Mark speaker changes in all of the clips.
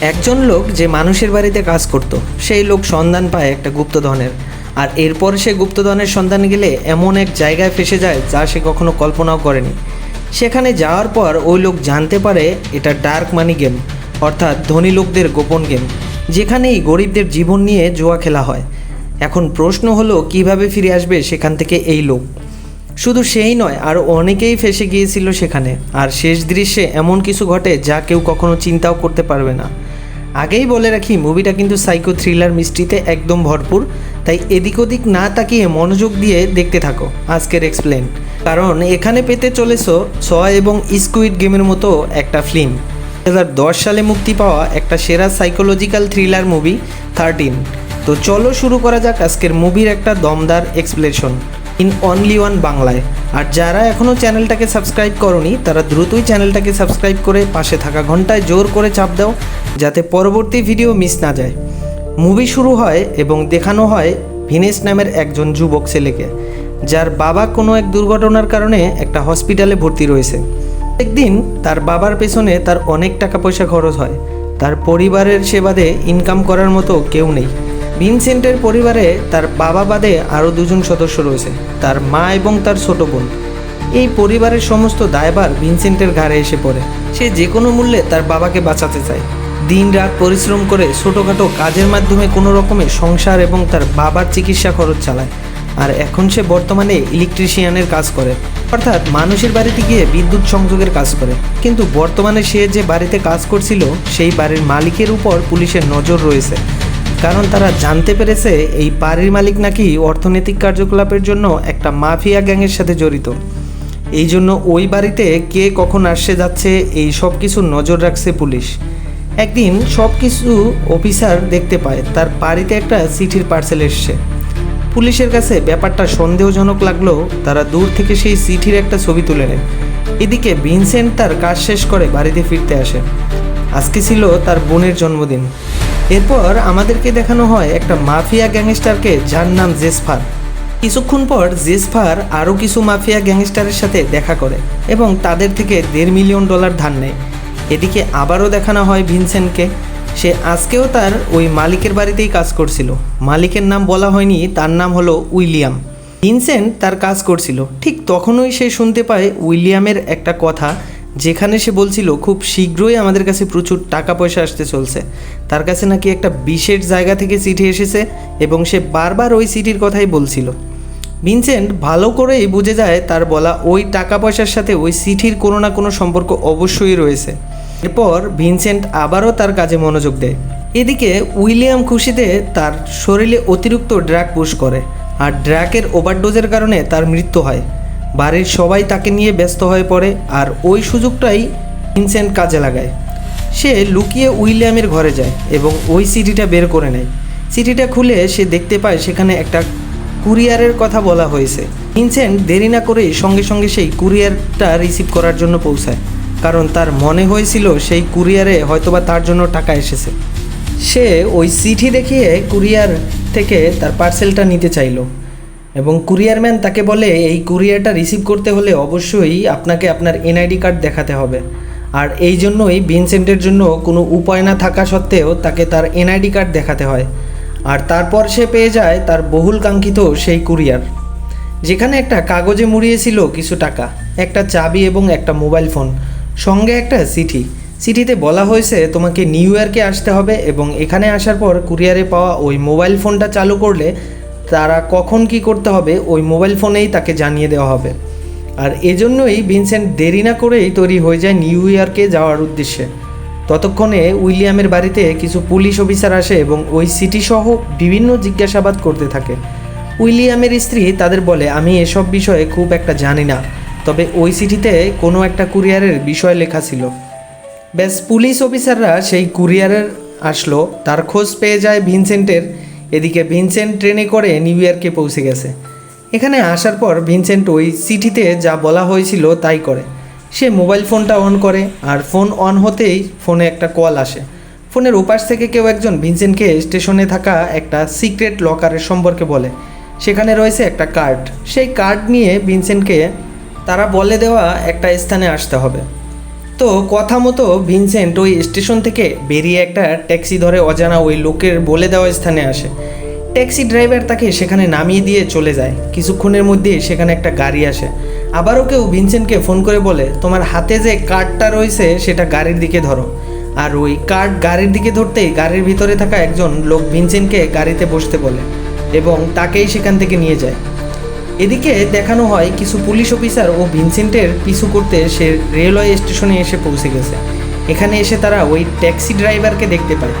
Speaker 1: একজন লোক যে মানুষের বাড়িতে কাজ করত, সেই লোক সন্ধান পায় একটা গুপ্তধনের। আর এরপর সে গুপ্তধনের সন্ধান গেলে এমন এক জায়গায় ফেসে যায় যা সে কখনো কল্পনাও করেনি। সেখানে যাওয়ার পর ওই লোক জানতে পারে এটা ডার্ক মানি গেম, অর্থাৎ ধনী লোকদের গোপন গেম, যেখানেই গরিবদের জীবন নিয়ে জুয়া খেলা হয়। এখন প্রশ্ন হলো, কীভাবে ফিরে আসবে সেখান থেকে এই লোক? শুধু সেই নয়, আর অনেকেই ফেসে গিয়েছিল সেখানে। আর শেষ দৃশ্যে এমন কিছু ঘটে যা কেউ কখনো চিন্তাও করতে পারবে না। আগেই বলে রাখি মুভিটা কিন্তু সাইকো থ্রিলার মিস্ট্রিতে একদম ভরপুর। তাই এদিক ওদিক না তাকিয়ে মনোযোগ দিয়ে দেখতে থাকো, আজকের এক্সপ্লেন কারণ এখানে পেতে চলেছ স এবং স্কুইড গেমের মতো একটা ফিল্ম দু হাজার দশ সালে মুক্তি পাওয়া একটা সেরা সাইকোলজিক্যাল থ্রিলার মুভি থার্টিন তো চলো শুরু করা যাক আজকের মুভির একটা দমদার এক্সপ্লেশন ইন অনলি ওয়ান বাংলায়। আর যারা এখনও চ্যানেলটাকে সাবস্ক্রাইব করনি, তারা দ্রুতই চ্যানেলটাকে সাবস্ক্রাইব করে পাশে থাকা ঘন্টায় জোর করে চাপ দাও, যাতে পরবর্তী ভিডিও মিস না যায়। মুভি শুরু হয় এবং দেখানো হয় ভিনেশ নামের একজন যুবক ছেলেকে, যার বাবা কোনো এক দুর্ঘটনার কারণে একটা হসপিটালে ভর্তি রয়েছে। একদিন তার বাবার পেছনে তার অনেক টাকা পয়সা খরচ হয়। তার পরিবারের সেবাদে ইনকাম করার মতো কেউ নেই। ভিনসেন্টের পরিবারে তার বাবা বাদে আরও দুজন সদস্য রয়েছে, তার মা এবং তার ছোট বোন। এই পরিবারের সমস্ত দায়ভার ভিনসেন্টের ঘাড়ে এসে পড়ে। সে যে কোনো মূল্যে তার বাবাকে বাঁচাতে চায়। দিন রাত পরিশ্রম করে ছোটোখাটো কাজের মাধ্যমে কোনো রকমে সংসার এবং তার বাবার চিকিৎসা খরচ চালায়। আর এখন সে বর্তমানে ইলেকট্রিশিয়ানের কাজ করে। অর্থাৎ মানুষের বাড়িতে গিয়ে বিদ্যুৎ সংযোগের কাজ করে। কিন্তু বর্তমানে সে যে বাড়িতে কাজ করছিল, সেই বাড়ির মালিকের উপর পুলিশের নজর রয়েছে। কারণ তারা জানতে পেরেছে এই বাড়ির মালিক নাকি অর্থনৈতিক কার্যকলাপের জন্য একটা মাফিয়া গ্যাংয়ের সাথে জড়িত। এই জন্য ওই বাড়িতে কে কখন আসছে যাচ্ছে, এই সব কিছু নজর রাখছে পুলিশ। একদিন সব কিছু অফিসার দেখতে পায়, তার বাড়িতে একটা চিঠির পার্সেল এসছে। পুলিশের কাছে ব্যাপারটা সন্দেহজনক লাগলেও তারা দূর থেকে সেই চিঠির একটা ছবি তুলে নেয়। এদিকে ভিনসেন্ট তার কাজ শেষ করে বাড়িতে ফিরতে আসে। আজকে ছিল তার বোনের জন্মদিন। এরপর আমাদেরকে দেখানো হয় একটা মাফিয়া গ্যাংস্টারকে, যার নাম জেসফার। কিছুক্ষণ পর জেসফার আরও কিছু মাফিয়া গ্যাংস্টারের সাথে দেখা করে এবং তাদের থেকে দেড় মিলিয়ন ডলার ধার নেয়। এদিকে আবারও দেখানো হয় ভিনসেন্টকে সে আজকেও তার ওই মালিকের বাড়িতেই কাজ করছিল। মালিকের নাম বলা হয়নি, তার নাম হলো উইলিয়াম। ভিনসেন্ট তার কাজ করছিল। ঠিক তখনই সে শুনতে পায় উইলিয়ামের একটা কথা যেখানে সে বলছিল, খুব শীঘ্রই আমাদের কাছে প্রচুর টাকা পয়সা আসতে চলছে। তার কাছে নাকি একটা বিশেষ জায়গা থেকে চিঠি এসেছে এবং সে বারবার ওই চিঠির কথাই বলছিল। ভিনসেন্ট ভালো করেই বুঝে যায় তার বলা ওই টাকা পয়সার সাথে ওই চিঠির কোনো না কোনো সম্পর্ক অবশ্যই রয়েছে। এরপর ভিনসেন্ট আবারও তার কাজে মনোযোগ দেয়। এদিকে উইলিয়াম খুশিতে তার শরীরে অতিরিক্ত ড্রাগ পুশ করে, আর ড্রাগের ওভারডোজের কারণে তার মৃত্যু হয়। বাড়ির সবাই তাকে নিয়ে ব্যস্ত হয়ে পড়ে আর ওই সুযোগটাই ভিনসেন্ট কাজে লাগায়। সে লুকিয়ে উইলিয়ামের ঘরে যায় এবং ওই সিডিটা বের করে নেয়। চিঠিটা খুলে সে দেখতে পায় সেখানে একটা কুরিয়ারের কথা বলা হয়েছে। ভিনসেন্ট দেরি না করেই সঙ্গে সঙ্গে সেই কুরিয়ারটা রিসিভ করার জন্য পৌঁছায়, কারণ তার মনে হয়েছিল সেই কুরিয়ারে হয়তোবা তার জন্য টাকা এসেছে। সে ওই চিঠি দেখিয়ে কুরিয়ার থেকে তার পার্সেলটা নিতে চাইলো। এবং কুরিয়ারম্যান তাকে বলে, এই কুরিয়ারটা রিসিভ করতে হলে অবশ্যই আপনাকে আপনার এনআইডি কার্ড দেখাতে হবে। আর এই জন্যই ভিনসেন্টের জন্য কোনো উপায় না থাকা সত্ত্বেও তাকে তার এনআইডি কার্ড দেখাতে হয়। আর তারপর সে পেয়ে যায় তার বহুল কাঙ্ক্ষিত সেই কুরিয়ার, যেখানে একটা কাগজে মুড়িয়েছিল কিছু টাকা, একটা চাবি এবং একটা মোবাইল ফোন, সঙ্গে একটা চিঠি। চিঠিতে বলা হয়েছে, তোমাকে নিউ ইয়র্কে আসতে হবে এবং এখানে আসার পর কুরিয়ারে পাওয়া ওই মোবাইল ফোনটা চালু করলে তারা কখন কি করতে হবে, ওই মোবাইল ফোনেই তাকে জানিয়ে দেওয়া হবে। আর এজন্যই ভিনসেন্ট দেরি না করেই তৈরি হয়ে যায় নিউ ইয়র্কে যাওয়ার উদ্দেশ্যে। ততক্ষণে উইলিয়ামের বাড়িতে কিছু পুলিশ অফিসার আসে এবং ওই সিটি সহ বিভিন্ন জিজ্ঞাসাবাদ করতে থাকে। উইলিয়ামের স্ত্রী তাদের বলে, আমি এসব বিষয়ে খুব একটা জানি না, তবে ওই সিটিতে কোনো একটা কুরিয়ারের বিষয় লেখা ছিল। ব্যাস, পুলিশ অফিসাররা সেই কুরিয়ারের আসলো, তার খোঁজ পেয়ে যায় ভিনসেন্টের। এদিকে ভিনসেন্ট ট্রেনে করে নিউ ইয়র্কে পৌঁছে গেছে। এখানে আসার পর ভিনসেন্ট ওই চিঠিতে যা বলা হয়েছিল তাই করে। সে মোবাইল ফোনটা অন করে আর ফোন অন হতেই ফোনে একটা কল আসে। ফোনের ওপাশ থেকে কেউ একজন ভিনসেন্টকে স্টেশনে থাকা একটা সিক্রেট লকারের সম্পর্কে বলে। সেখানে রয়েছে একটা কার্ড। সেই কার্ড নিয়ে ভিনসেন্টকে তারা বলে দেওয়া একটা স্থানে আসতে হবে। তো কথা মতো ভিনসেন্ট ওই স্টেশন থেকে বেরিয়ে একটা ট্যাক্সি ধরে অজানা ওই লোকের বলে দেওয়া স্থানে আসে। ট্যাক্সি ড্রাইভার তাকে সেখানে নামিয়ে দিয়ে চলে যায়। কিছুক্ষণের মধ্যে সেখানে একটা গাড়ি আসে। আবারও কেউ ভিনসেন্টকে ফোন করে বলে, তোমার হাতে যে কার্ডটা রয়েছে, সেটা গাড়ির দিকে ধরো। আর ওই কার্ড গাড়ির দিকে ধরতেই গাড়ির ভিতরে থাকা একজন লোক ভিনসেন্টকে গাড়িতে বসতে বলে এবং তাকেই সেখান থেকে নিয়ে যায়। এদিকে দেখানো হয় কিছু পুলিশ অফিসার ও ভিনসেন্টের পিছু করতে সে রেলওয়ে স্টেশনে এসে পৌঁছে গেছে। এখানে এসে তারা ওই ট্যাক্সি ড্রাইভারকে দেখতে পায়,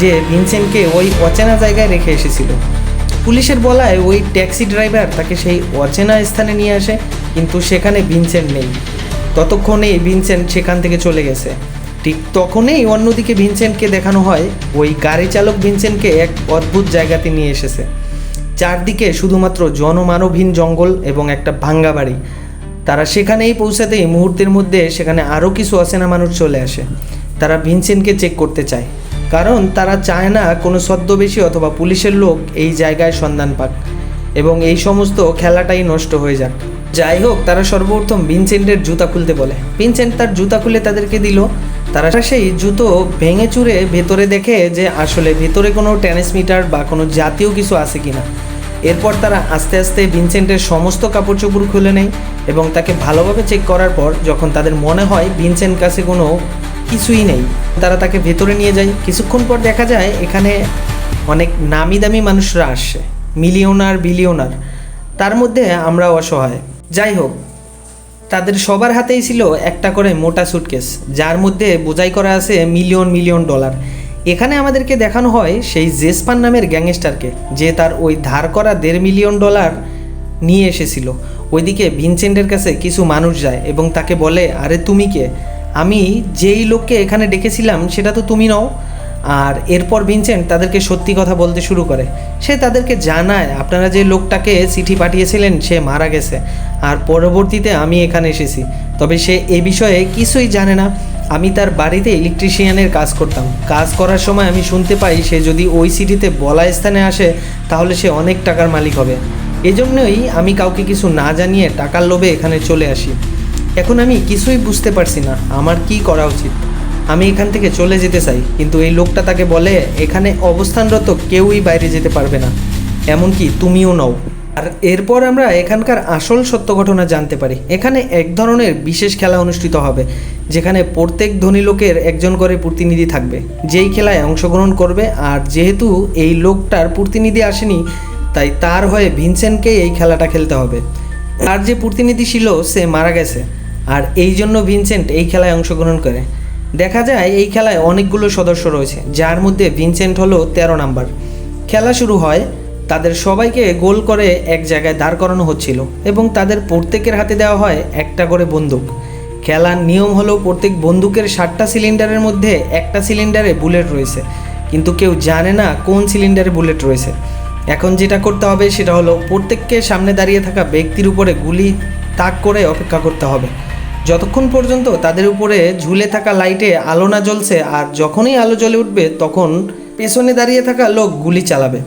Speaker 1: যে ভিনসেন্টকে ওই অচেনা জায়গায় রেখে এসেছিল। পুলিশের বলায় ওই ট্যাক্সি ড্রাইভার তাকে সেই অচেনা স্থানে নিয়ে আসে, কিন্তু সেখানে ভিনসেন্ট নেই। ততক্ষণেই ভিনসেন্ট সেখান থেকে চলে গেছে। ঠিক তখনই অন্যদিকে ভিনসেন্টকে দেখানো হয়, ওই গাড়ি চালক ভিনসেন্টকে এক অদ্ভুত জায়গাতে নিয়ে এসেছে। চারদিকে শুধুমাত্র জনমানবহীন জঙ্গল এবং একটা ভাঙ্গা বাড়ি। তারা সেখানেই পৌঁছাতেই মুহূর্তের মধ্যে সেখানে আরও কিছু অচেনা মানুষ চলে আসে। তারা ভিনসেন্টকে চেক করতে চায়। কারণ তারা চায় না কোনো ছদ্মবেশী অথবা পুলিশের লোক এই জায়গায় সন্ধান পাক। এবং এই সমস্ত খেলাটাই নষ্ট হয়ে যাক। যাই হোক, তারা সর্বপ্রথম ভিনসেন্টের জুতা খুলতে বলে। ভিনসেন্ট তার জুতা খুলে তাদেরকে দিল। তারা সেই জুতো ভেঙে চুরে ভেতরে দেখে যে আসলে ভেতরে কোনো ট্রান্সমিটার বা কোনো জাতীয় কিছু আছে কিনা। এরপর তারা আস্তে আস্তে ভিনসেন্টের সমস্ত কাপড় চোপড় খুলে নেয় এবং তাকে ভালোভাবে চেক করার পর যখন তাদের মনে হয় ভিনসেন্ট কাছে কোনো কিছুই নেই, তারা তাকে ভেতরে নিয়ে যায়। কিছুক্ষণ পর দেখা যায় এখানে অনেক নামি দামি মানুষরা আসে। Millionaire, billionaire. তার মধ্যে আমরা অসহায়। যাই হোক, তাদের সবার হাতেই ছিল একটা করে মোটা সুটকেস যার মধ্যে বোঝাই করা আছে মিলিয়ন মিলিয়ন ডলার এখানে আমাদেরকে দেখানো হয় সেই জেসপান নামের গ্যাংস্টারকে, যে তার ওই ধার করা দেড় মিলিয়ন ডলার নিয়ে এসেছিল। ওইদিকে ভিনসেন্টের কাছে কিছু মানুষ যায় এবং তাকে বলে, আরে তুমি কে? আমি যেই লোককে এখানে ডেকেছিলাম, সেটা তো তুমি নও। আর এরপর ভিনসেন্ট তাদেরকে সত্যি কথা বলতে শুরু করে। সে তাদেরকে জানায়, আপনারা যে লোকটাকে চিঠি পাঠিয়েছিলেন, সে মারা গেছে। আর পরবর্তীতে আমি এখানে এসেছি। তবে সে এ বিষয়ে কিছুই জানে না। আমি তার বাড়িতে ইলেকট্রিশিয়ানের কাজ করতাম। কাজ করার সময় আমি শুনতে পাই, সে যদি ওই সিটিতে বলা স্থানে আসে, তাহলে সে অনেক টাকার মালিক হবে। এজন্যই আমি কাউকে কিছু না জানিয়ে টাকার লোভে এখানে চলে আসি। এখন আমি কিছুই বুঝতে পারছি না। আমার কি করা উচিত? আমি এখান থেকে চলে যেতে চাই, কিন্তু এই লোকটা তাকে বলে, এখানে অবস্থানরত কেউই বাইরে যেতে পারবে না। এমনকি তুমিও নও। আর এরপর আমরা এখানকার আসল সত্য ঘটনা জানতে পারি। এখানে এক ধরনের বিশেষ খেলা অনুষ্ঠিত হবে, যেখানে প্রত্যেক ধনী লোকের একজন করে প্রতিনিধি থাকবে, যেই খেলায় অংশগ্রহণ করবে। আর যেহেতু এই লোকটার প্রতিনিধি আসেনি, তাই তার হয়ে ভিনসেন্টকে এই খেলাটা খেলতে হবে। তার যে প্রতিনিধি ছিল, সে মারা গেছে। আর এই জন্য ভিনসেন্ট এই খেলায় অংশগ্রহণ করে। দেখা যায় এই খেলায় অনেকগুলো সদস্য রয়েছে, যার মধ্যে ভিনসেন্ট হলো তেরো নাম্বার। খেলা শুরু হয়, তাদের সবাইকে গোল করে এক জায়গায় দাঁড় করানো হচ্ছিল এবং তাদের প্রত্যেকের হাতে দেওয়া হয় একটা করে বন্দুক। খেলার নিয়ম হলো প্রত্যেক বন্দুকের ষাটটা সিলিন্ডারের মধ্যে একটা সিলিন্ডারে বুলেট রয়েছে, কিন্তু কেউ জানে না কোন সিলিন্ডারে বুলেট রয়েছে। এখন যেটা করতে হবে সেটা হলো প্রত্যেককে সামনে দাঁড়িয়ে থাকা ব্যক্তির উপরে গুলি, তাক করে অপেক্ষা করতে হবে। যতক্ষণ পর্যন্ত তাদের উপরে ঝুলে থাকা লাইটে আলো না জ্বলছে আর যখনই আলো জ্বলে উঠবে, তখন পেছনে দাঁড়িয়ে থাকা লোক গুলি চালাবে।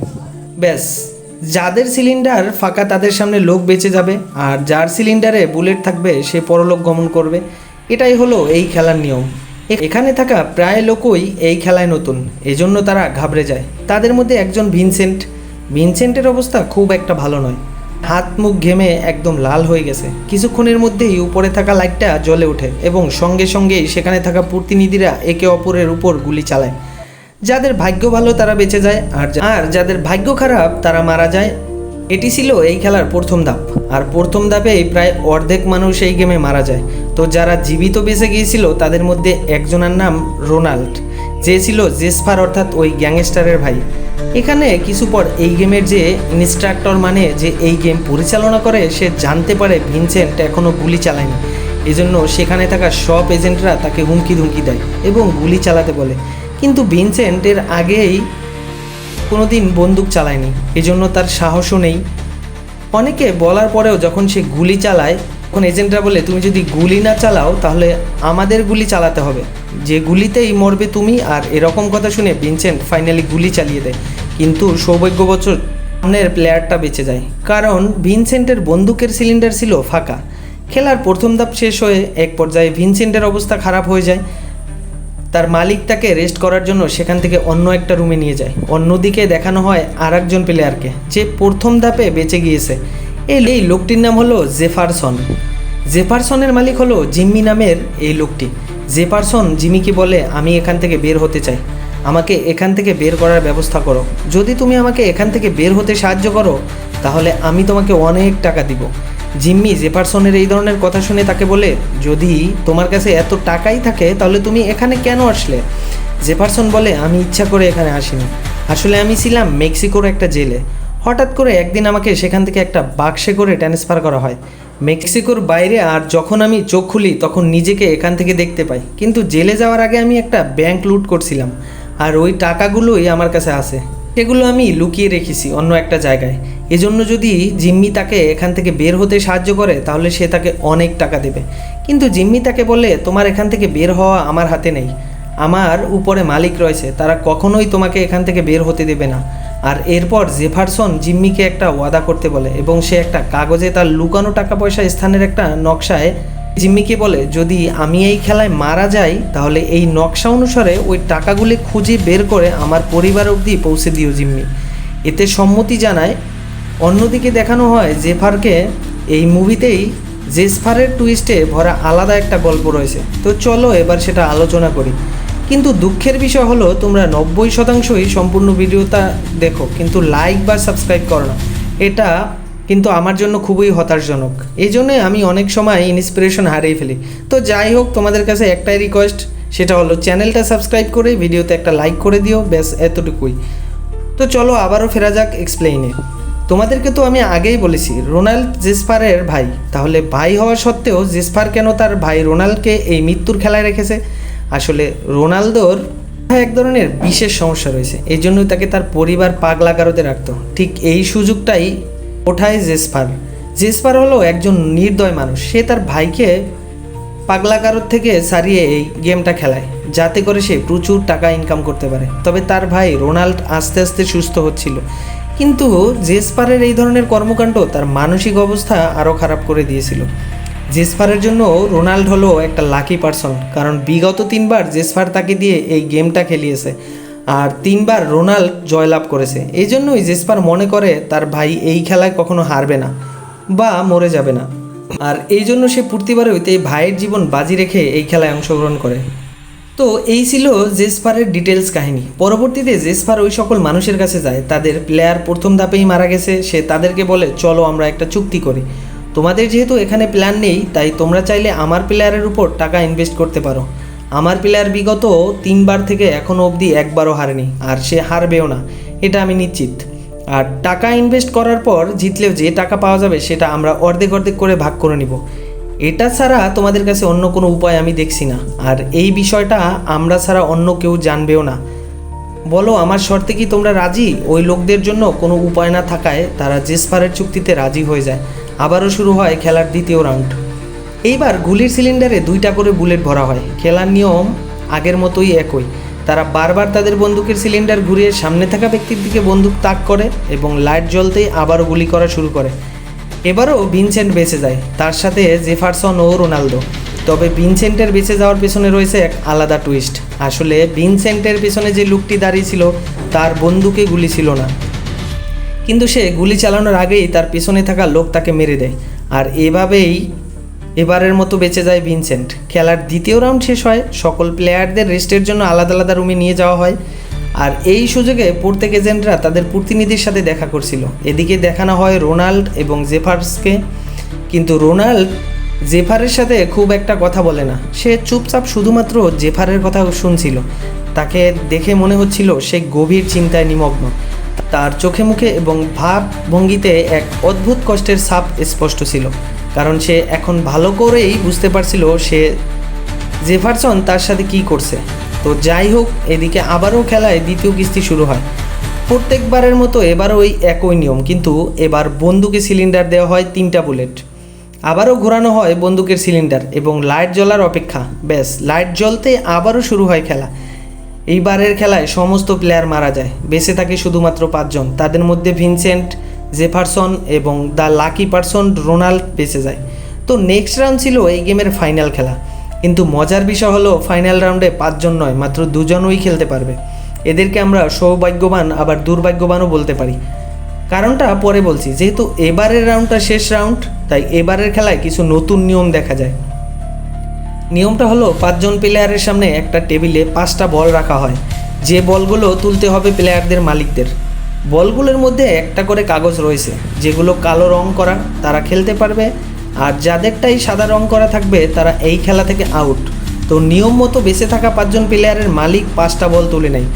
Speaker 1: ব্যাস, যাদের সিলিন্ডার ফাঁকা তাদের সামনে লোক বেঁচে যাবে আর যার সিলিন্ডারে বুলেট থাকবে, সে পরলোক গমন করবে। এটাই হলো এই খেলার নিয়ম। এখানে থাকা প্রায় লোকই এই খেলায় নতুন। এজন্য তারা ঘাবড়ে যায়। তাদের মধ্যে একজন ভিনসেন্ট। ভিনসেন্টের অবস্থা খুব একটা ভালো নয়। হাত মুখ ঘেমে একদম লাল হয়ে গেছে। কিছুক্ষণের মধ্যেই উপরে থাকা লাইটটা জ্বলে ওঠে এবং সঙ্গে সঙ্গেই সেখানে থাকা প্রতিনিধিরা একে অপরের উপর গুলি চালায়। যাদের ভাগ্য ভালো তারা বেঁচে যায়, আর আর যাদের ভাগ্য খারাপ তারা মারা যায়। এটি ছিল এই খেলার প্রথম ধাপ। আর প্রথম ধাপেই প্রায় অর্ধেক মানুষ এই গেমে মারা যায়। তো যারা জীবিত বেঁচে গিয়েছিল, তাদের মধ্যে একজনের নাম রোনাল্ড, যে ছিল জেসফার অর্থাৎ ওই গ্যাংস্টারের ভাই। এখানে কিছু পর এই গেমের যে ইনস্ট্রাক্টর মানে যে এই গেম পরিচালনা করে, সে জানতে পারে ভিনসেন্ট এখনও গুলি চালায়নি। এজন্য সেখানে থাকা সব এজেন্টরা তাকে হুমকি ধুমকি দেয় এবং গুলি চালাতে বলে। কিন্তু ভিনসেন্ট এর আগেই কোনোদিন বন্দুক চালায়নি। এজন্য তার সাহসও নেই। অনেকে বলার পরেও যখন সে গুলি চালায়, তখন এজেন্টরা বলে, তুমি যদি গুলি না চালাও, তাহলে আমাদের গুলি চালাতে হবে। যে গুলিতেই মরবে তুমি আর এরকম কথা শুনে ভিনসেন্ট ফাইনালি গুলি চালিয়ে দেয়। কিন্তু সৌভাগ্য বছর সামনের প্লেয়ারটা বেঁচে যায়। কারণ ভিনসেন্টের বন্দুকের সিলিন্ডার ছিল ফাঁকা। খেলার প্রথম ধাপ শেষ হয়ে এক পর্যায়ে ভিনসেন্টের অবস্থা খারাপ হয়ে যায়। তার মালিক তাকে রেস্ট করার জন্য সেখান থেকে অন্য একটা রুমে নিয়ে যায়। অন্যদিকে দেখানো হয় আর একজন প্লেয়ারকে যে প্রথম ধাপে বেঁচে গিয়েছে। এই লোকটির নাম হলো জেফারসন। জেফারসনের মালিক হলো জিম্মি নামের এই লোকটি। জেফারসন জিমিকে বলে, আমি এখান থেকে বের হতে চাই। আমাকে এখান থেকে বের করার ব্যবস্থা করো। যদি তুমি আমাকে এখান থেকে বের হতে সাহায্য করো, তাহলে আমি তোমাকে অনেক টাকা দিব। জিম্মি জেফারসনের এই ধরনের কথা শুনে তাকে বলে, যদি তোমার কাছে এত টাকাই থাকে, তাহলে তুমি এখানে কেন আসলে? জেফারসন বলে, আমি ইচ্ছা করে এখানে আসিনি। আসলে আমি ছিলাম মেক্সিকোর একটা জেলে। হঠাৎ করে একদিন আমাকে সেখান থেকে একটা বাক্সে করে ট্রান্সফার করা হয়। মেক্সিকোর বাইরে আর যখন আমি চোখ খুলি, তখন নিজেকে এখান থেকে দেখতে পাই। কিন্তু জেলে যাওয়ার আগে আমি একটা ব্যাংক লুট করছিলাম। আর ওই টাকাগুলোই আমার কাছে আছে। সেগুলো আমি লুকিয়ে রেখেছি অন্য একটা জায়গায়। এজন্য যদি জিম্মি তাকে এখান থেকে বের হতে সাহায্য করে, তাহলে সে তাকে অনেক টাকা দেবে। কিন্তু জিম্মি তাকে বলে, তোমার এখান থেকে বের হওয়া আমার হাতে নেই। আমার উপরে মালিক রয়েছে, তারা কখনোই তোমাকে এখান থেকে বের হতে দেবে না। আর এরপর জেফারসন জিম্মিকে একটা ওয়াদা করতে বলে এবং সে একটা কাগজে তার লুকানো টাকা পয়সা স্থানের একটা নকশায় জিম্মিকে বলে, যদি আমি এই খেলায় মারা যাই, তাহলে এই নকশা অনুসারে ওই টাকাগুলি খুঁজে বের করে আমার পরিবার অবধি পৌঁছে দিও জিম্মি। এতে সম্মতি জানায়, অন্যদিকে দেখানো হয় জেফারকে এই মুভিতেই জেসফারের টুইস্টে ভরা আলাদা একটা গল্প রয়েছে। তো চলো এবার সেটা আলোচনা করি। কিন্তু দুঃখের বিষয় হলো, তোমরা নব্বই শতাংশই সম্পূর্ণ ভিডিওটা দেখো, কিন্তু লাইক বা সাবস্ক্রাইব করো না। এটা কিন্তু আমার জন্য খুবই হতাশজনক। এই জন্যই আমি অনেক সময় ইন্সপিরেশন হারিয়ে ফেলি। তো যাই হোক, তোমাদের কাছে একটাই রিকোয়েস্ট সেটা হলো চ্যানেলটা সাবস্ক্রাইব করে ভিডিওতে একটা লাইক করে দিও, ব্যাস এতটুকুই। তো চলো আবারও ফেরা যাক এক্সপ্লেইনে তোমাদেরকে তো আমি আগেই বলেছি, রোনাল্ড জেসপারের ভাই। তাহলে ভাই হওয়া সত্ত্বেও জেসপার কেন তার ভাই রোনাল্ডকে এই মৃত্যুর খেলায় রেখেছে? আসলে রোনালদোর এক ধরনের বিশেষ সমস্যা রয়েছে। এই জন্যই তাকে তার পরিবার পাগলাগারোতে রাখতো। ঠিক এই সুযোগটাই ওঠায় জেসপার। জেসপার হলো একজন নির্দয় মানুষ। সে তার ভাইকে পাগলাগারোর থেকে সারিয়ে এই গেমটা খেলায়, যাতে করে সে প্রচুর টাকা ইনকাম করতে পারে। তবে তার ভাই রোনাল্ড আস্তে আস্তে সুস্থ হচ্ছিল। কিন্তু জেসপারের এই ধরনের কর্মকাণ্ড তার মানসিক অবস্থা আরও খারাপ করে দিয়েছিল। জেসপারের জন্য রোনাল্ড হলো একটা লাকি পার্সন কারণ বিগত তিনবার জেসপার তাকে দিয়ে এই গেমটা খেলিয়েছে। আর তিনবার রোনাল্ড জয়লাভ করেছে। এই জন্যই জেসপার মনে করে তার ভাই এই খেলায় কখনো হারবে না বা মরে যাবে না। আর এই জন্য সে প্রতিবারে হইতে ভাইয়ের জীবন বাজি রেখে এই খেলায় অংশগ্রহণ করে। তো এই ছিল জেসপারের ডিটেলস কাহিনী। পরবর্তীতে জেসপার ওই সকল মানুষের কাছে যায়। তাদের প্লেয়ার প্রথম ধাপেই মারা গেছে। সে তাদেরকে বলে, চলো আমরা একটা চুক্তি করি। তোমাদের যেহেতু এখানে প্ল্যান নেই, তাই তোমরা চাইলে আমার প্লেয়ারের উপর টাকা ইনভেস্ট করতে পারো। আমার প্লেয়ার বিগত তিনবার থেকে এখনও অবধি একবারও হারেনি, আর সে হারবেও না, এটা আমি নিশ্চিত। আর টাকা ইনভেস্ট করার পর জিতলেও যে টাকা পাওয়া যাবে সেটা আমরা অর্ধেক অর্ধেক করে ভাগ করে নিব। এটা ছাড়া তোমাদের কাছে অন্য কোনো উপায় আমি দেখছি না, আর এই বিষয়টা আমরা ছাড়া অন্য কেউ জানবেও না। বলো, আমার শর্তে কি তোমরা রাজি? ওই লোকদের জন্য কোনো উপায় না থাকায় তারা জেসপারের চুক্তিতে রাজি হয়ে যায়। আবারও শুরু হয় খেলার দ্বিতীয় রাউন্ড। এইবার গুলির সিলিন্ডারে দুইটা করে বুলেট ভরা হয়। খেলার নিয়ম আগের মতোই একই। তারা বারবার তাদের বন্দুকের সিলিন্ডার ঘুরিয়ে সামনে থাকা ব্যক্তির দিকে বন্দুক তাক করে এবং লাইট জ্বলতেই আবারও গুলি করা শুরু করে। এবারও ভিনসেন্ট বেঁচে যায়। তার সাথে জেফারসন ও রোনালদো। তবে ভিনসেন্টের বেঁচে যাওয়ার পেছনে রয়েছে এক আলাদা টুইস্ট আসলে ভিনসেন্টের পেছনে যে লোকটি দাঁড়িয়ে ছিল, তার বন্দুকে গুলি ছিল না। কিন্তু সে গুলি চালানোর আগেই তার পেছনে থাকা লোক তাকে মেরে দেয়। আর এভাবেই এবারের মতো বেঁচে যায় ভিনসেন্ট। খেলার দ্বিতীয় রাউন্ড শেষ হয়, সকল প্লেয়ারদের রেস্টের জন্য আলাদা আলাদা রুমে নিয়ে যাওয়া হয়। আর এই সুযোগে প্রত্যেক এজেন্টরা তাদের প্রতিনিধির সাথে দেখা করছিল। এদিকে দেখানো হয় রোনাল্ড এবং জেফার্সকে। কিন্তু রোনাল্ড জেফারের সাথে খুব একটা কথা বলে না। সে চুপচাপ শুধুমাত্র জেফারের কথা শুনছিল। তাকে দেখে মনে হচ্ছিল সে গভীর চিন্তায় নিমগ্ন। তার চোখে মুখে এবং ভাব ভঙ্গিতে এক অদ্ভুত কষ্টের ছাপ স্পষ্ট ছিল। কারণ সে এখন ভালো করেই বুঝতে পারছিল সে জেফারসন তার সাথে কি করছে। তো যাই হোক, এদিকে আবারও খেলায় দ্বিতীয় কিস্তি শুরু হয়। প্রত্যেকবারের মতো এবারও ওই একই নিয়ম, কিন্তু এবার বন্দুকে সিলিন্ডার দেওয়া হয় তিনটা বুলেট। আবারও ঘোরানো হয় বন্দুকের সিলিন্ডার এবং লাইট জ্বলার অপেক্ষা। ব্যাস, লাইট জ্বলতে আবারও শুরু হয় খেলা। এইবারের খেলায় সমস্ত প্লেয়ার মারা যায়। বেঁচে থাকে শুধুমাত্র পাঁচজন। তাদের মধ্যে ভিনসেন্ট জেফারসন এবং দ্য লাকি পারসন রোনাল্ড বেঁচে যায়। তো নেক্সট রাউন্ড ছিল এই গেমের ফাইনাল খেলা। কিন্তু মজার বিষয় হলো ফাইনাল রাউন্ডে পাঁচজন নয়, মাত্র দুজনই খেলতে পারবে। এদেরকে আমরা সৌভাগ্যবান, আবার দুর্ভাগ্যবানও বলতে পারি। কারণটা পরে বলছি, যেহেতু এবারের রাউন্ডটা শেষ রাউন্ড তাই এবারের খেলায় কিছু নতুন নিয়ম দেখা যায়। নিয়মটা হলো পাঁচজন প্লেয়ারের সামনে একটা টেবিলে পাঁচটা বল রাখা হয়। যে বলগুলো তুলতে হবে প্লেয়ারদের মালিকদের। বলগুলোর মধ্যে একটা করে কাগজ রয়েছে, যেগুলো কালো রং করা তারা খেলতে পারবে, আর যাদেরটাই সাদা রং করা থাকবে তারা এই খেলা থেকে আউট তো নিয়ম মতো বেঁচে থাকা পাঁচজন প্লেয়ারের মালিক পাঁচটা বল তুলে নেয়।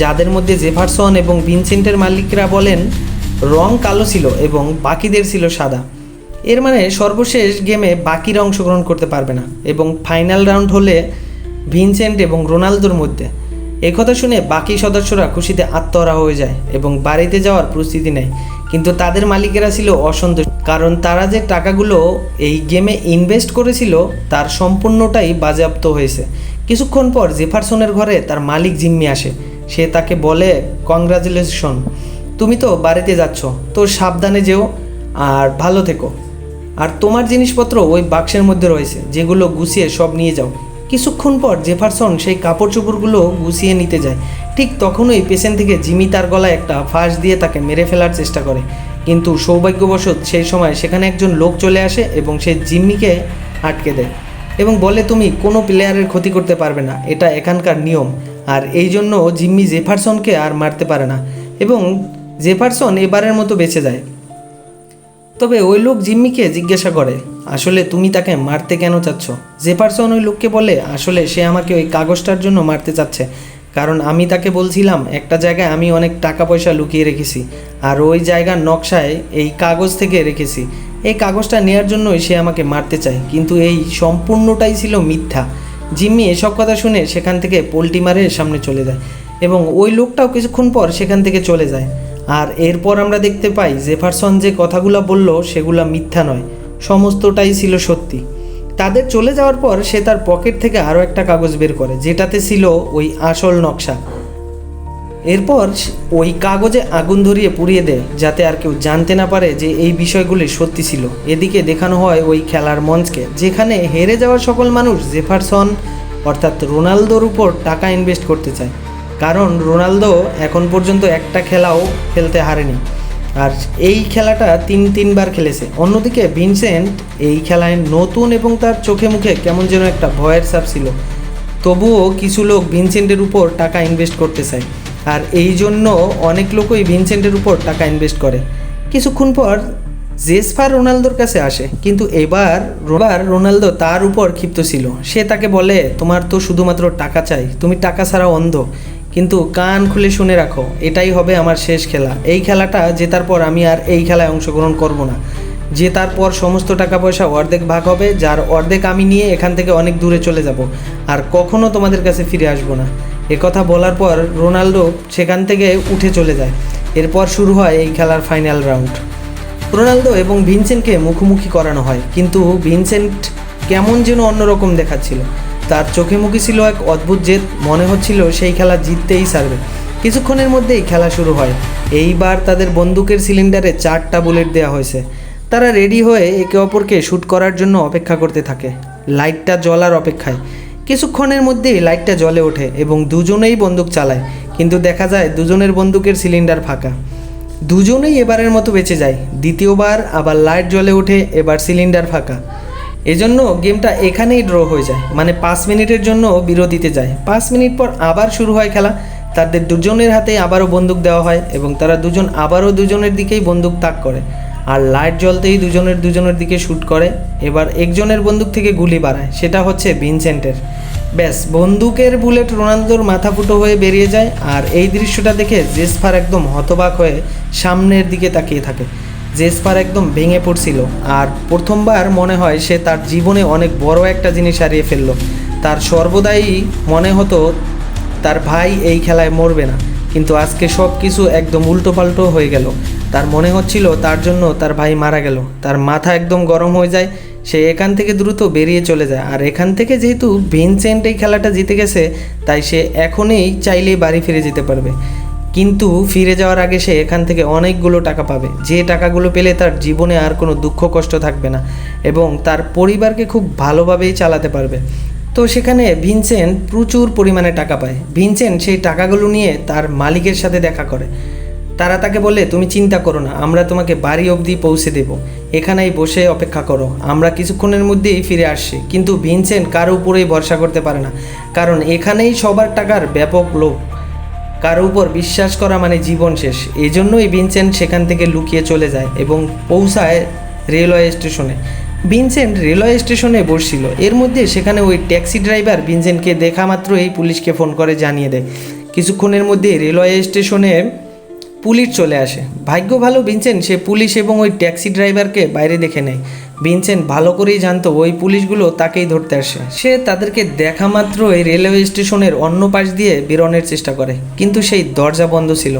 Speaker 1: যাদের মধ্যে জেফারসন এবং ভিনসেন্টের মালিকরা বলেন, রং কালো ছিল এবং বাকিদের ছিল সাদা। এর মানে সর্বশেষ গেমে বাকিরা অংশগ্রহণ করতে পারবে না, এবং ফাইনাল রাউন্ড হলে ভিনসেন্ট এবং রোনালদোর মধ্যে। একথা শুনে বাকি সদস্যরা খুশিতে আত্মহারা হয়ে যায় এবং বাড়িতে যাওয়ার প্রস্তুতি নেয়। কিন্তু তাদের মালিকেরা ছিল অসন্তুষ্ট। কারণ তারা যে টাকাগুলো এই গেমে ইনভেস্ট করেছিল, তার সম্পূর্ণটাই বাজেয়াপ্ত হয়েছে। কিছুক্ষণ পর জেফারসনের ঘরে তার মালিক জিম্মি আসে। সে তাকে বলে, কংগ্রাচুলেশন, তুমি তো বাড়িতে যাচ্ছ, তো সাবধানে যেও আর ভালো থেকো। আর তোমার জিনিসপত্র ওই বাক্সের মধ্যে রয়েছে, যেগুলো গুছিয়ে সব নিয়ে যাও। কিছুক্ষণ পর জেফারসন সেই কাপড় চোপড়গুলো গুছিয়ে নিতে যায়। ঠিক তখনই পেছন থেকে জিমি তার গলায় একটা ফাঁস দিয়ে তাকে মেরে ফেলার চেষ্টা করে। কিন্তু সৌভাগ্যবশত সেই সময় সেখানে একজন লোক চলে আসে এবং সে জিম্মিকে আটকে দেয় এবং বলে, তুমি কোনো প্লেয়ারের ক্ষতি করতে পারবে না, এটা এখানকার নিয়ম। আর এই জন্য জিম্মি জেফারসনকে আর মারতে পারে না। এবং জেফারসন এবারের মতো বেঁচে যায়। তবে ওই লোক জিম্মিকে জিজ্ঞাসা করে, আসলে তুমি তাকে মারতে কেন চাচ্ছ? জেফারসন ওই লোককে বলে, আসলে সে আমাকে ওই কাগজটার জন্য মারতে চাচ্ছে। কারণ আমি তাকে বলছিলাম, একটা জায়গায় আমি অনেক টাকা পয়সা লুকিয়ে রেখেছি, আর ওই জায়গার নকশায় এই কাগজ থেকে রেখেছি। এই কাগজটা নেওয়ার জন্যই সে আমাকে মারতে চায়। কিন্তু এই সম্পূর্ণটাই ছিল মিথ্যা। জিম্মি এসব কথা শুনে সেখান থেকে পোলটি মারে সামনে চলে যায় এবং ওই লোকটাও কিছুক্ষণ পর সেখান থেকে চলে যায়। আর এরপর আমরা দেখতে পাই, জেফারসন যে কথাগুলো বলল সেগুলো মিথ্যা নয়, সমস্তটাই ছিল সত্যি। তাদের চলে যাওয়ার পর সে তার পকেট থেকে আরও একটা কাগজ বের করে, যেটাতে ছিল ওই আসল নকশা। এরপর ওই কাগজে আগুন ধরিয়ে পুড়িয়ে দেয়, যাতে আর কেউ জানতে না পারে যে এই বিষয়গুলি সত্যি ছিল। এদিকে দেখানো হয় ওই খেলার মঞ্চকে, যেখানে হেরে যাওয়া সকল মানুষ জেফারসন, অর্থাৎ রোনালদোর উপর টাকা ইনভেস্ট করতে চায়। কারণ রোনালদো এখন পর্যন্ত একটা খেলাও খেলতে হারেনি। আর এই খেলাটা তিন তিনবার খেলেছে। অন্যদিকে ভিনসেন্ট এই খেলায় নতুন এবং তার চোখে মুখে কেমন যেন একটা ভয়ের সাপ ছিল। তবুও কিছু লোক ভিনসেন্টের উপর টাকা ইনভেস্ট করতে চায়। আর এই জন্য অনেক লোকই ভিনসেন্টের উপর টাকা ইনভেস্ট করে। কিছুক্ষণ পর জেসফার রোনালদোর কাছে আসে। কিন্তু এবার রোবার রোনালদো তার উপর ক্ষিপ্ত ছিল। সে তাকে বলে, তোমার তো শুধুমাত্র টাকা চাই। তুমি টাকা ছাড়া অন্ধ। কিন্তু কান খুলে শুনে রাখো, এটাই হবে আমার শেষ খেলা। এই খেলাটা জেতার পর আমি আর এই খেলায় অংশগ্রহণ করব না। জেতার পর সমস্ত টাকা পয়সা অর্ধেক ভাগ হবে, যার অর্ধেক আমি নিয়ে এখান থেকে অনেক দূরে চলে যাব। আর কখনো তোমাদের কাছে ফিরে আসব না। কথা বলার পর রোনাল্ডো সেখান থেকে উঠে চলে যায়। এরপর শুরু হয় এই খেলার ফাইনাল রাউন্ড। রোনালদো এবং ভিনসেন্টকে মুখোমুখি করানো হয়, কিন্তু ভিনসেন্ট কেমন যেন অন্যরকম দেখাচ্ছিল। তার চোখে মুখে ছিল এক অদ্ভুত জেদ, মনে হচ্ছিল সেই খেলা জিততেই সারবে। কিছুক্ষণের মধ্যেই খেলা শুরু হয়। এইবার তাদের বন্দুকের সিলিন্ডারে চারটা বুলেট দেওয়া হয়েছে। তারা রেডি হয়ে একে অপরকে শ্যুট করার জন্য অপেক্ষা করতে থাকে। লাইটটা জ্বলার অপেক্ষায়। কিছুক্ষণের মধ্যেই লাইটটা জ্বলে ওঠে এবং দুজনেই বন্দুক চালায়, কিন্তু দেখা যায় দুজনের বন্দুকের সিলিন্ডার ফাঁকা। দুজনেই এবারের মতো বেঁচে যায়। দ্বিতীয়বার আবার লাইট জ্বলে ওঠে, এবার সিলিন্ডার ফাঁকা। এজন্য গেমটা এখানেই ড্র হয়ে যায়। মানে পাঁচ মিনিটের জন্য বিরতিতে যায়। পাঁচ মিনিট পর আবার শুরু হয় খেলা। তাদের দুজনের হাতে আবারও বন্দুক দেওয়া হয় এবং তারা দুজন আবারও দুজনের দিকেই বন্দুক তাক করে। আর লাইট জ্বলতেই দুজনের দুজনের দিকে শ্যুট করে। এবার একজনের বন্দুক থেকে গুলি বাড়ায়। সেটা হচ্ছে ভিনসেন্টের। ব্যাস, বন্দুকের বুলেট রোনালদোর মাথা ফুটো হয়ে বেরিয়ে যায়। আর এই দৃশ্যটা দেখে জেসফার একদম হতবাক হয়ে সামনের দিকে তাকিয়ে থাকে। জেসফার একদম ভেঙে পড়ছিল। আর প্রথমবার মনে হয় সে তার জীবনে অনেক বড় একটা জিনিস হারিয়ে ফেলল। তার সর্বদাই মনে হতো, তার ভাই এই খেলায় মরবে না। কিন্তু আজকে সব কিছু একদম উল্টোপাল্টো হয়ে গেল। তার মনে হচ্ছিল তার জন্য তার ভাই মারা গেল। তার মাথা একদম গরম হয়ে যায়। সে এখান থেকে দ্রুত বেরিয়ে চলে যায়। আর এখান থেকে যেহেতু ভিনসেন্ট এই খেলাটা জিতে গেছে, তাই সে এখনই চাইলেই বাড়ি ফিরে যেতে পারবে। কিন্তু ফিরে যাওয়ার আগে সে এখান থেকে অনেকগুলো টাকা পাবে। যে টাকাগুলো পেলে তার জীবনে আর কোনো দুঃখ কষ্ট থাকবে না এবং তার পরিবারকে খুব ভালোভাবেই চালাতে পারবে। তো সেখানে ভিনসেন্ট প্রচুর পরিমাণে টাকা পায়। ভিনসেন্ট সেই টাকাগুলো নিয়ে তার মালিকের সাথে দেখা করে। তারা তাকে বলে, তুমি চিন্তা করো না, আমরা তোমাকে বাড়ি অবধি পৌঁছে দেব। এখানেই বসে অপেক্ষা করো। আমরা কিছুক্ষণের মধ্যেই ফিরে আসছি। কিন্তু ভিনসেন্ট কারও উপরেই ভরসা করতে পারে না। কারণ এখানেই সবার টাকার ব্যাপক লোভ। কারও উপর বিশ্বাস করা মানে জীবন শেষ। এই জন্যই ভিনসেন্ট সেখান থেকে লুকিয়ে চলে যায় এবং পৌঁছায় রেলওয়ে স্টেশনে। ভিনসেন্ট রেলওয়ে স্টেশনে বসছিল। এর মধ্যে সেখানে ওই ট্যাক্সি ড্রাইভার ভিনসেন্টকে দেখা মাত্রই পুলিশকে ফোন করে জানিয়ে দেয়। কিছুক্ষণের মধ্যে রেলওয়ে স্টেশনে পুলিশ চলে আসে। ভাগ্য ভালো ভিনসেন্ট সে পুলিশ এবং ওই ট্যাক্সি ড্রাইভারকে বাইরে দেখে নেয়। ভিনসেন্ট ভালো করেই জানতো ওই পুলিশগুলো তাকেই ধরতে আসে। সে তাদেরকে দেখা মাত্রই রেলওয়ে স্টেশনের অন্য পাশ দিয়ে বেরোনোর চেষ্টা করে, কিন্তু সেই দরজা বন্ধ ছিল।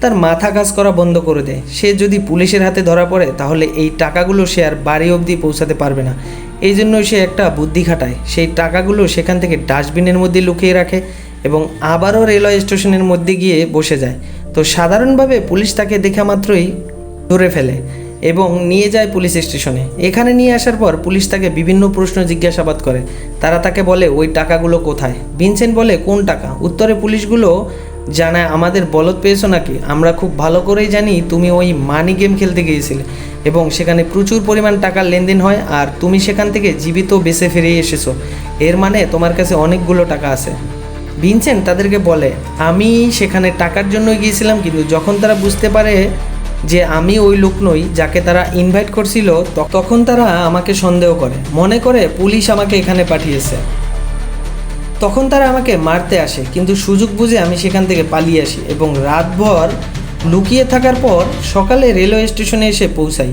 Speaker 1: তার মাথা কাজ করা বন্ধ করে দেয়। সে যদি পুলিশের হাতে ধরা পড়ে, তাহলে এই টাকাগুলো সে আর বাড়ি অবধি পৌঁছাতে পারবে না। এই জন্যই সে একটা বুদ্ধি খাটায়। সেই টাকাগুলো সেখান থেকে ডাস্টবিনের মধ্যে লুকিয়ে রাখে এবং আবারও রেলওয়ে স্টেশনের মধ্যে গিয়ে বসে যায়। তো সাধারণভাবে পুলিশ তাকে দেখা মাত্রই ধরে ফেলে। এবং নিয়ে যায় পুলিশ স্টেশনে। এখানে নিয়ে আসার পর পুলিশ তাকে বিভিন্ন প্রশ্ন জিজ্ঞাসাবাদ করে। তারা তাকে বলে, ওই টাকাগুলো কোথায়? ভিনসেন্ট বলে, কোন টাকা? উত্তরে পুলিশগুলো জানায়, আমাদের বলদ পেয়েছ নাকি? আমরা খুব ভালো করেই জানি তুমি ওই মানি গেম খেলতে গিয়েছিলে এবং সেখানে প্রচুর পরিমাণ টাকার লেনদেন হয় আর তুমি সেখান থেকে জীবিত বেঁচে ফিরে এসেছ। এর মানে তোমার কাছে অনেকগুলো টাকা আছে। ভিনসেন্ট তাদেরকে বলে, আমি সেখানে টাকার জন্যই গিয়েছিলাম, কিন্তু যখন তারা বুঝতে পারে যে আমি ওই লোক নই যাকে তারা ইনভাইট করছিল তখন তারা আমাকে সন্দেহ করে। মনে করে পুলিশ আমাকে এখানে পাঠিয়েছে। তখন তারা আমাকে মারতে আসে, কিন্তু সুযোগ বুঝে আমি সেখান থেকে পালিয়ে আসি এবং রাতভর লুকিয়ে থাকার পর সকালে রেলওয়ে স্টেশনে এসে পৌঁছাই।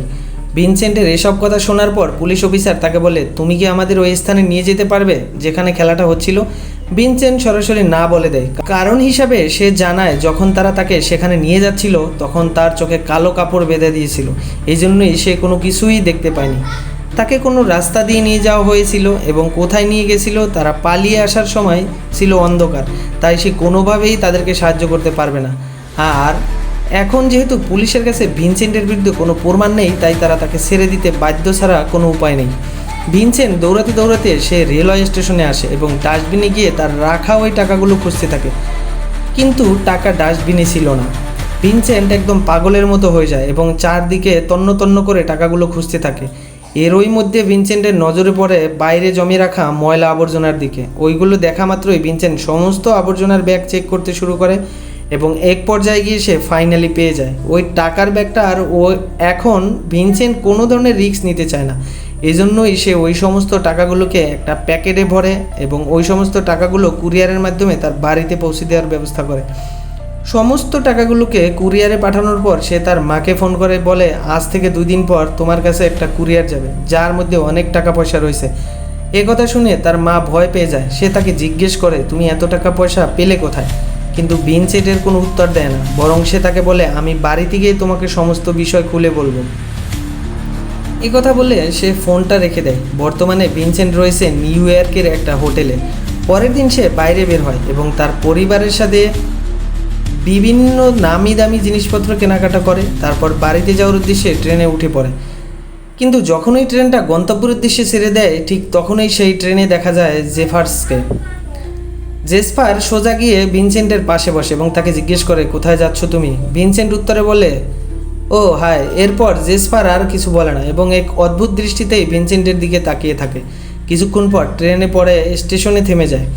Speaker 1: ভিনসেন্টের এসব কথা শোনার পর পুলিশ অফিসার তাকে বলে, তুমি কি আমাদের ওই স্থানে নিয়ে যেতে পারবে, যেখানে খেলাটা হচ্ছিল? ভিনসেন্ট সরাসরি না বলে দেয়। কারণ হিসাবে সে জানায়, যখন তারা তাকে সেখানে নিয়ে যাচ্ছিল, তখন তার চোখে কালো কাপড় বেঁধে দিয়েছিল। এই জন্যই সে কোনো কিছুই দেখতে পায়নি। তাকে কোনো রাস্তা দিয়ে নিয়ে যাওয়া হয়েছিল এবং কোথায় নিয়ে গেছিল, তারা পালিয়ে আসার সময় ছিল অন্ধকার, তাই সে কোনোভাবেই তাদেরকে সাহায্য করতে পারবে না। আর এখন যেহেতু পুলিশের কাছে ভিনসেন্টের বিরুদ্ধে কোনো প্রমাণ নেই, তাই তারা তাকে ছেড়ে দিতে বাধ্য ছাড়া কোনো উপায় নেই। ভিনসেন্ট দৌড়াতে দৌড়াতে সে রেলওয়ে স্টেশনে আসে এবং ডাস্টবিনে গিয়ে তার রাখা ওই টাকাগুলো খুঁজতে থাকে। কিন্তু টাকা ডাস্টবিনে ছিল না। ভিনসেন্ট একদম পাগলের মতো হয়ে যায় এবং চারদিকে তন্ন তন্ন করে টাকাগুলো খুঁজতে থাকে। এরই মধ্যে ভিনসেন্টের নজরে পড়ে বাইরে জমে রাখা ময়লা আবর্জনার দিকে। ওইগুলো দেখা মাত্রই ভিনসেন্ট সমস্ত আবর্জনার ব্যাগ চেক করতে শুরু করে এবং এক পর্যায়ে গিয়ে সে ফাইনালি পেয়ে যায়। ওই টাকার ব্যাগটা আর ও এখন ভিনসেন্ট কোনো ধরনের রিস্ক নিতে চায় না। এই জন্যই সে ওই সমস্ত টাকাগুলোকে একটা প্যাকেটে ভরে এবং ওই সমস্ত টাকাগুলো কুরিয়ারের মাধ্যমে তার বাড়িতে পৌঁছে দেওয়ার ব্যবস্থা করে। সমস্ত টাকাগুলোকে কুরিয়ারে পাঠানোর পর সে তার মাকে ফোন করে বলে, আজ থেকে দুই দিন পর তোমার কাছে একটা কুরিয়ার যাবে, যার মধ্যে অনেক টাকা পয়সা রয়েছে। এ কথা শুনে তার মা ভয় পেয়ে যায়। সে তাকে জিজ্ঞেস করে, তুমি এত টাকা পয়সা পেলে কোথায়? কিন্তু ভিনসেন্টের কোনো উত্তর দেয় না, বরং সে তাকে বলে, আমি বাড়িতে গিয়ে তোমাকে সমস্ত বিষয় খুলে বলব। এই কথা বলে সে ফোনটা রেখে দেয়। বর্তমানে ভিনসেন্ট রয়েছে নিউ ইয়র্কের একটা হোটেলে। পরের দিন সে বাইরে বের হয় এবং তার পরিবারের সাথে বিভিন্ন নামি দামি জিনিসপত্র কেনাকাটা করে, তারপর বাড়িতে যাওয়ার উদ্দেশ্যে ট্রেনে উঠে পড়ে। কিন্তু যখনই ট্রেনটা গন্তব্যের উদ্দেশ্যে ছেড়ে দেয়, ঠিক তখনই সেই ট্রেনে দেখা যায় জেফার্সকে। জেসপার সোজা গিয়ে ভিনসেন্টের পাশে বসে এবং তাকে জিজ্ঞেস করে, কোথায় যাচ্ছ তুমি? ভিনসেন্ট উত্তরে বলে ও, হায়, এরপর জেসপার আর কিছু বলে না এবং এক অদ্ভুত দৃষ্টিতেই ভিনসেন্টের দিকে তাকিয়ে থাকে। কিছুক্ষণ পর ট্রেনে পড়ে স্টেশনে থেমে যায়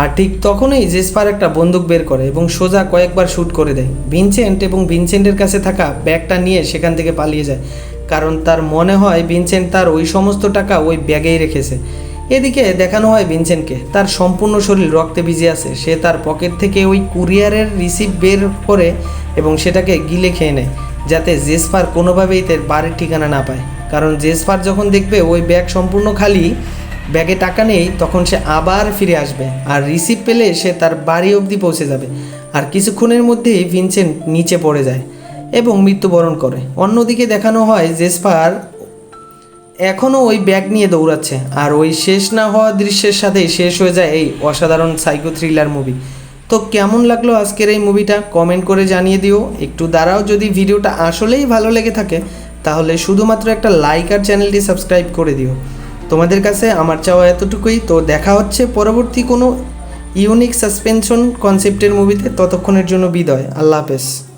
Speaker 1: আর ঠিক তখনই জেসপার একটা বন্দুক বের করে এবং সোজা কয়েকবার শ্যুট করে দেয়। ভিনসেন্ট এবং ভিনসেন্টের কাছে থাকা ব্যাগটা নিয়ে সেখান থেকে পালিয়ে যায়, কারণ তার মনে হয় ভিনসেন্ট তার ওই সমস্ত টাকা ওই ব্যাগেই রেখেছে। এদিকে দেখানো হয় ভিনসেন্টকে তার সম্পূর্ণ শরীর রক্তে ভিজে আছে। সে তার পকেট থেকে ওই কুরিয়ারের রিসিপ্ট বের করে এবং সেটাকে গিলে খেয়ে নেয়, যাতে জেসপার কোনোভাবেই তার বাড়ির ঠিকানা না পায়। কারণ জেসপার যখন দেখবে ওই ব্যাগ সম্পূর্ণ খালি, ব্যাগে টাকা নেই, তখন সে আবার ফিরে আসবে আর রিসিপ্ট পেলে সে তার বাড়ি অবধি পৌঁছে যাবে। আর কিছুক্ষণের মধ্যেই ভিনসেন্ট নিচে পড়ে যায় এবং মৃত্যুবরণ করে। অন্যদিকে দেখানো হয় জেসপার এখনও ওই ব্যাগ নিয়ে দৌড়াচ্ছে। আর ওই শেষ না হওয়া দৃশ্যের সাথেই শেষ হয়ে যায় এই অসাধারণ সাইকো থ্রিলার মুভি তো কেমন লাগল আজকের এই মুভিটা কমেন্ট করে জানিয়ে দিও। একটু দাঁড়াও যদি ভিডিওটা আসলেই ভালো লেগে থাকে, তাহলে শুধুমাত্র একটা লাইক আর চ্যানেলটি সাবস্ক্রাইব করে দিও। তোমাদের কাছে আমার চাওয়া এতটুকুই। তো দেখা হচ্ছে পরবর্তী কোনো ইউনিক সাসপেনশন কনসেপ্টের মুভিতে ততক্ষণের জন্য বিদায়। আল্লাহ হাফেজ।